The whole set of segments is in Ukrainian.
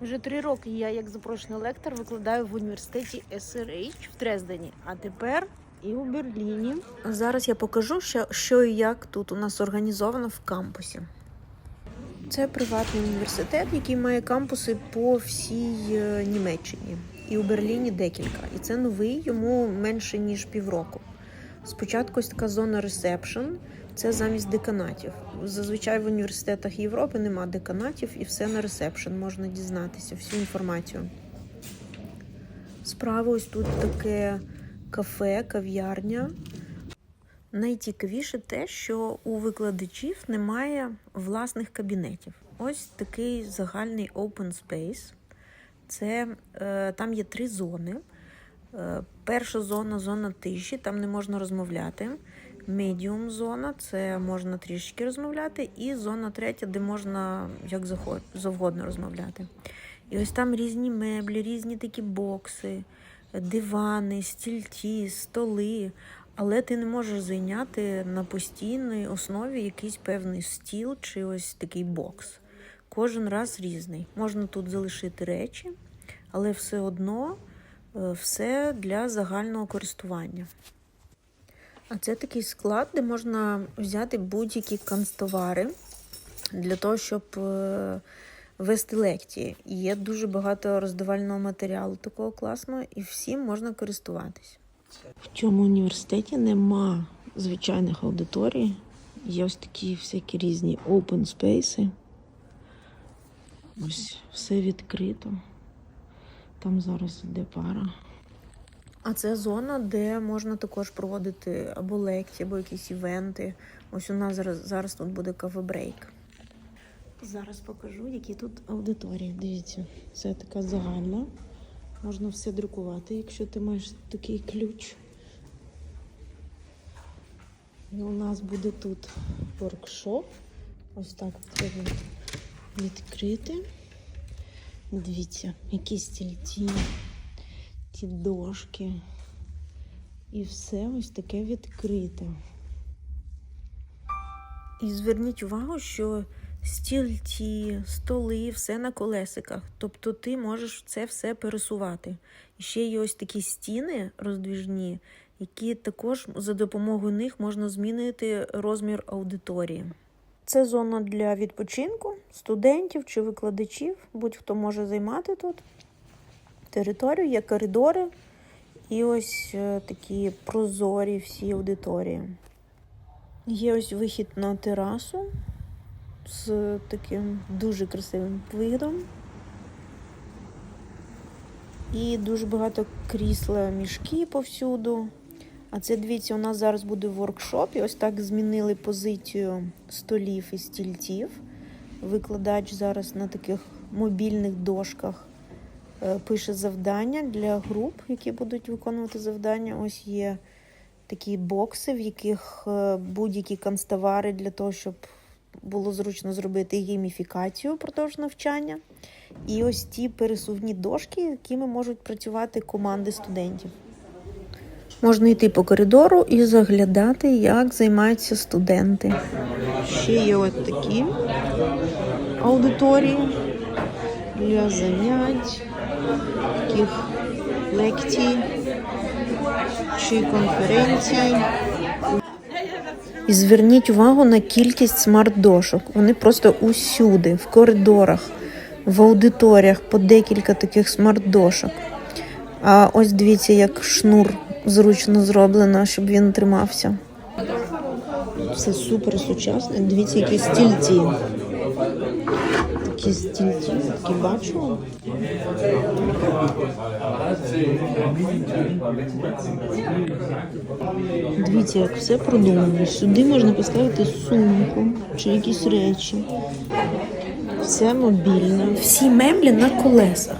Вже три роки я, як запрошений лектор, викладаю в університеті SRH в Дрездені, а тепер і у Берліні. Зараз я покажу, що, що і як тут у нас організовано в кампусі. Це приватний університет, який має кампуси по всій е, Німеччині. І у Берліні декілька. І це новий, йому менше ніж півроку. Спочатку ось така зона ресепшн, це замість деканатів. Зазвичай в університетах Європи нема деканатів і все на ресепшн, можна дізнатися всю інформацію. Справа ось тут таке кафе, кав'ярня. Найцікавіше те, що у викладачів немає власних кабінетів. Ось такий загальний open space. Це е, там є три зони. Е, перша зона зона тиші, там не можна розмовляти. Медіум зона це можна трішки розмовляти, і зона третя, де можна як завгодно розмовляти. І ось там різні меблі, різні такі бокси, дивани, стільці, столи. Але ти не можеш зайняти на постійній основі якийсь певний стіл чи ось такий бокс. Кожен раз різний. Можна тут залишити речі, але все одно все для загального користування. А це такий склад, де можна взяти будь-які канцтовари для того, щоб е, вести лекції. Є дуже багато роздавального матеріалу такого класного, і всім можна користуватись. В цьому університеті нема звичайних аудиторій. Є ось такі всякі різні open спейси. Ось все відкрито. Там зараз іде пара. А це зона, де можна також проводити або лекції, або якісь івенти. Ось у нас зараз, зараз тут буде кавебрейк. Зараз покажу, які тут аудиторії. Дивіться, це така загальна. Можна все друкувати, якщо ти маєш такий ключ. І у нас буде тут воркшоп. Ось так треба відкрити. Дивіться, які стільці, ті дошки. І все ось таке відкрите. І зверніть увагу, що стільці, столи, все на колесиках. Тобто ти можеш це все пересувати. І ще є ось такі стіни роздвіжні, які також за допомогою них можна змінити розмір аудиторії. Це зона для відпочинку студентів чи викладачів, будь-хто може займати тут територію, є коридори і ось е, такі прозорі всі аудиторії. Є ось вихід на терасу з таким дуже красивим видом. І дуже багато крісла мішки повсюду. А це дивіться, у нас зараз буде воркшоп. І ось так змінили позицію столів і стільців. Викладач зараз на таких мобільних дошках е, пише завдання для груп, які будуть виконувати завдання. Ось є такі бокси, в яких е, будь-які канцтовари для того, щоб було зручно зробити гейміфікацію впродовж навчання. І ось ті пересувні дошки, якими можуть працювати команди студентів. Можна йти по коридору і заглядати, як займаються студенти. Ще є от такі аудиторії для занять, таких лекцій чи конференцій. І зверніть увагу на кількість смарт-дошок. Вони просто усюди, в коридорах, в аудиторіях по декілька таких смарт-дошок. А ось дивіться, як шнур зручно зроблено, щоб він тримався. Все супер сучасне. Дивіться, які стільці. Такі стільці, такі бачу. Дивіться, як все продумано. Сюди можна поставити сумку чи якісь речі. Все мобільне. Всі меблі на колесах.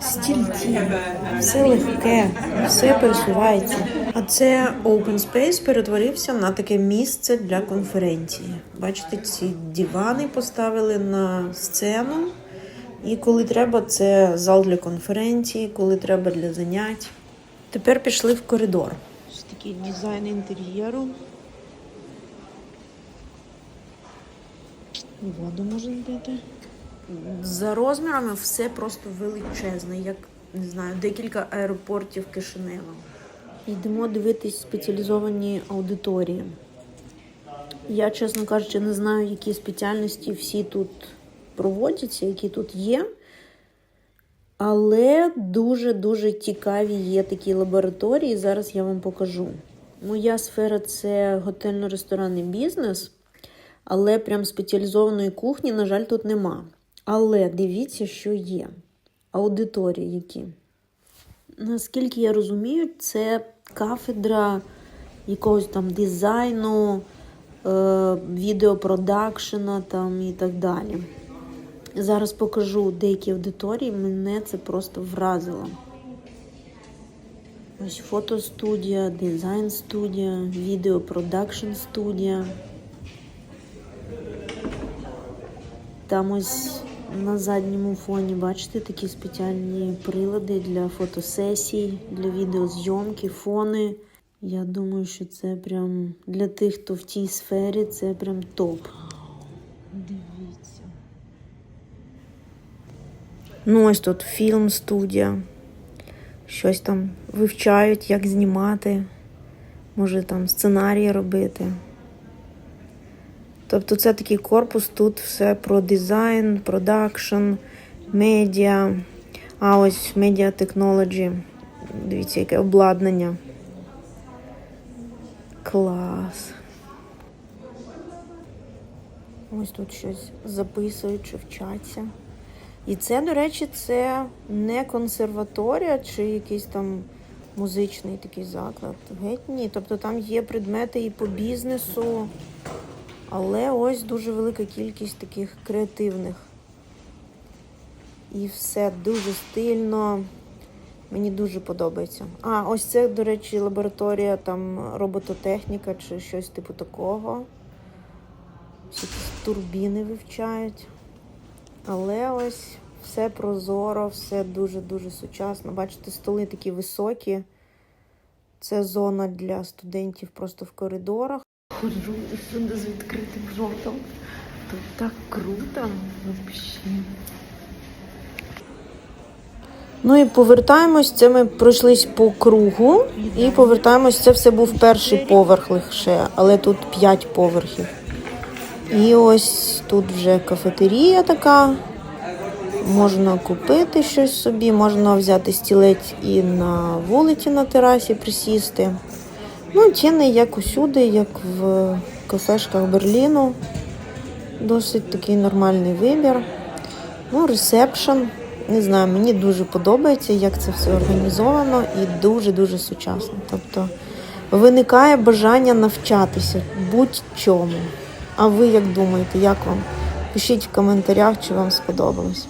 Стільці, все легке, все пересувається. А це Open Space перетворився на таке місце для конференції. Бачите, ці дивани поставили на сцену. І коли треба, це зал для конференції, коли треба для занять. Тепер пішли в коридор. Ось такий дизайн інтер'єру. Воду можна пити. За розмірами все просто величезне, як не знаю, декілька аеропортів Кишинева. Йдемо дивитись спеціалізовані аудиторії. Я, чесно кажучи, не знаю, які спеціальності всі тут проводяться, які тут є. Але дуже-дуже цікаві є такі лабораторії. Зараз я вам покажу. Моя сфера це готельно-ресторанний бізнес, але прям спеціалізованої кухні, на жаль, тут нема. Але дивіться, що є. Аудиторії які. Наскільки я розумію, це кафедра якогось там дизайну, е, відеопродакшена там і так далі. Зараз покажу деякі аудиторії, мене це просто вразило. Ось фотостудія, дизайн студія, відеопродакшн студія. Там ось на задньому фоні, бачите, такі спеціальні прилади для фотосесій, для відеозйомки, фони. Я думаю, що це прям для тих, хто в тій сфері, це прям топ. Дивіться. Ну, ось тут фільм, студія. Щось там вивчають, як знімати, може там сценарії робити. Тобто це такий корпус, тут все про дизайн, продакшн, медіа. А ось медіа технологі. Дивіться, яке обладнання. Клас. Ось тут щось записують чи вчаться. І це, до речі, це не консерваторія чи якийсь там музичний такий заклад. Геть ні. Тобто там є предмети і по бізнесу, але ось дуже велика кількість таких креативних. І все дуже стильно. Мені дуже подобається. А, ось це, до речі, лабораторія там робототехніка чи щось типу такого. Всі турбіни вивчають. Але ось все прозоро, все дуже-дуже сучасно. Бачите, столи такі високі. Це зона для студентів просто в коридорах. Ходжу всюди з відкритим ротом. Тут так круто. Ну і повертаємось. Це ми пройшлись по кругу і повертаємось. Це все був перший поверх лише, але тут п'ять поверхів. І ось тут вже кафетерія така. Можна купити щось собі, можна взяти стілець і на вулиці на терасі присісти. Ну, ціни як усюди, як в кафешках Берліну. Досить такий нормальний вибір. Ну, ресепшн. Не знаю, мені дуже подобається, як це все організовано і дуже-дуже сучасно. Тобто виникає бажання навчатися будь-чому. А ви як думаєте, як вам? Пишіть в коментарях, чи вам сподобалось.